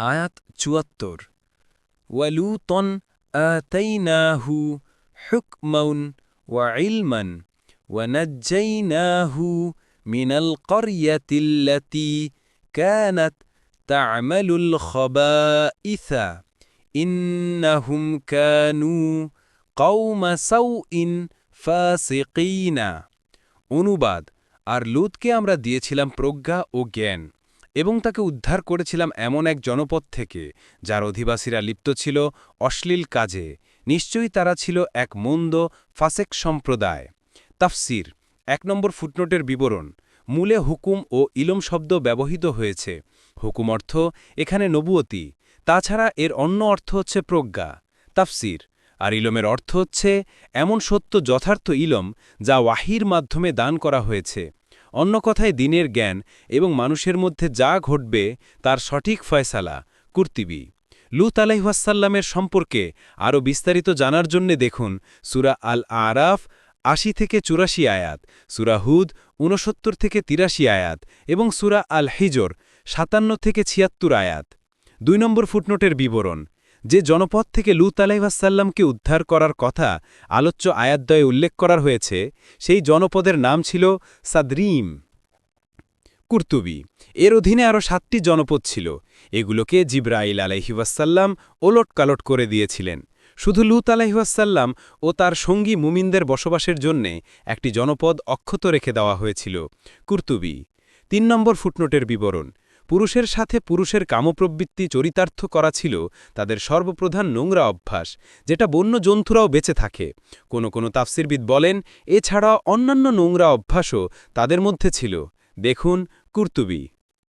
আয়াত চুয়াত্তর ওয়ালুতন আতাইনাহু হুকমাউন ওয়া ইলমান ونجيناه من القرية التي كانت تعمل الخبائث إنهم كانوا قوم سوء فاسقين অনুবাদ আর লুতকে আমরা দিয়েছিলাম প্রজ্ঞা ও জ্ঞান এবং তাকে উদ্ধার করেছিলাম এমন এক জনপদ থেকে, যার অধিবাসীরা লিপ্ত ছিল অশ্লীল কাজে। নিশ্চয়ই তারা ছিল এক মন্দ ফাসেক সম্প্রদায়। তাফসির, এক নম্বর ফুটনোটের বিবরণ। মূলে হুকুম ও ইলম শব্দ ব্যবহৃত হয়েছে। হুকুম অর্থ এখানে নবুয়তি, তাছাড়া এর অন্য অর্থ হচ্ছে প্রজ্ঞা। তাফসির, আর ইলমের অর্থ হচ্ছে এমন সত্য যথার্থ ইলম যা ওয়াহির মাধ্যমে দান করা হয়েছে। অন্য কথায় দিনের জ্ঞান এবং মানুষের মধ্যে যা ঘটবে তার সঠিক ফয়সালা। কুর্তিবি। লুত আলাইহাসাল্লামের সম্পর্কে আরও বিস্তারিত জানার জন্যে দেখুন সুরা আল আরাফ আশি থেকে চুরাশি আয়াত, সুরা হুদ, ঊনসত্তর থেকে তিরাশি আয়াত এবং সুরা আল হিজর সাতান্ন থেকে ছিয়াত্তর আয়াত। দুই নম্বর ফুটনোটের বিবরণ। যে জনপদ থেকে লুত আলাইহাসাল্লামকে উদ্ধার করার কথা আলোচ্য আয়াতদয়ে উল্লেখ করার হয়েছে, সেই জনপদের নাম ছিল সাদরিম। কুর্তুবি। এর অধীনে আরও সাতটি জনপদ ছিল। এগুলোকে জিব্রাইল ওলট কালট করে দিয়েছিলেন। শুধু লুত আলাইহাসাল্লাম ও তার সঙ্গী মুমিনদের বসবাসের জন্যে একটি জনপদ অক্ষত রেখে দেওয়া হয়েছিল। কুর্তুবি। তিন নম্বর ফুটনোটের বিবরণ। পুরুষের সাথে পুরুষের কামপ্রবৃত্তি চরিতার্থ করা ছিল তাদের সর্বপ্রধান নোংরা অভ্যাস, যেটা বন্য জন্তুরাও বেঁচে থাকে। কোনো কোনো তাফসিরবিদ বলেন, এছাড়া অন্যান্য নোংরা অভ্যাসও তাদের মধ্যে ছিল। দেখুন কুর্তুবি।